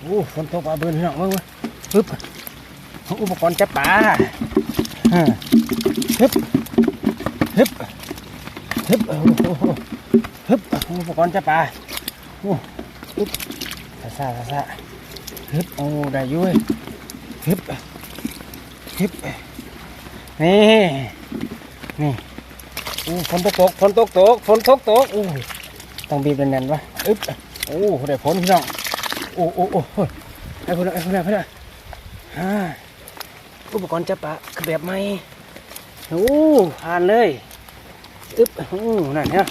โอ้ฝนตกปลาเบิ่นพี่น้องเบิ่งเบิ่งปึ๊บอุปกรณ์จับปลาฮึบฮึบฮึบฮึบอุปกรณ์จับปลาโอ้ฮึบซาซาซาซาฮึบโอ้ได้ยุ่ยฮึบฮึบนี่นี่โอ้ฝนตกตกฝนตกตกฝนตกตกโอ้ต้องบีบแน่นๆวะอึ๊บโอ้ได้ผลพี่น้อง โอ้โอ้โอ้เฮ้ยไอ้คนไอ้คนละไอ้คนละอ่าอุปกรณ์จับปลาคือแบบใหม่โอ้ผ่านเลยอึ๊บโอ้นั่นเนี่ย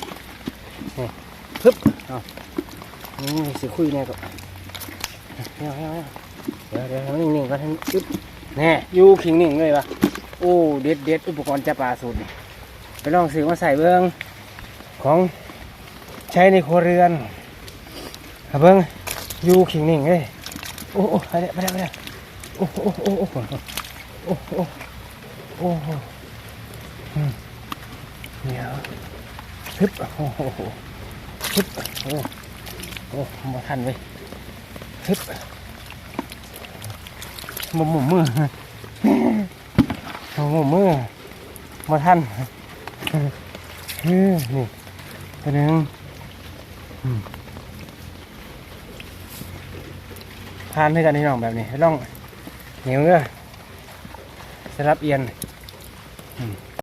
นี่ปึ๊บเอาอืมสิคุยแน่ก็เดี๋ยวเดี๋ยวเดี๋ยวเดี๋ยวนิ่งๆก็ทั้งอึ๊บแน่อยู่ขิงนิ่งเลยวะโอ้เด็ดเด็ดอุปกรณ์จับปลาสูตรไปลองซื้อมาใส่เบิ้องของใช้ในครัวเรือนเอาเบิ้ง อยู่ขิงหนิงเลยโอ้โอ้ไปแล้วไปแล้วไปแล้วโอ้โอ้โอ้โอ้โอ้โอ้เนี่ยฮึบโอ้โหฮึบโอ้โอ้มาทันไปฮึบมาหมุนมือมาหมุนมือมาทันนี่ตัวนึง ทานให้กันพี่น้องแบบนี้ให้ลองเหนียวเด้อสลับเอียนอืม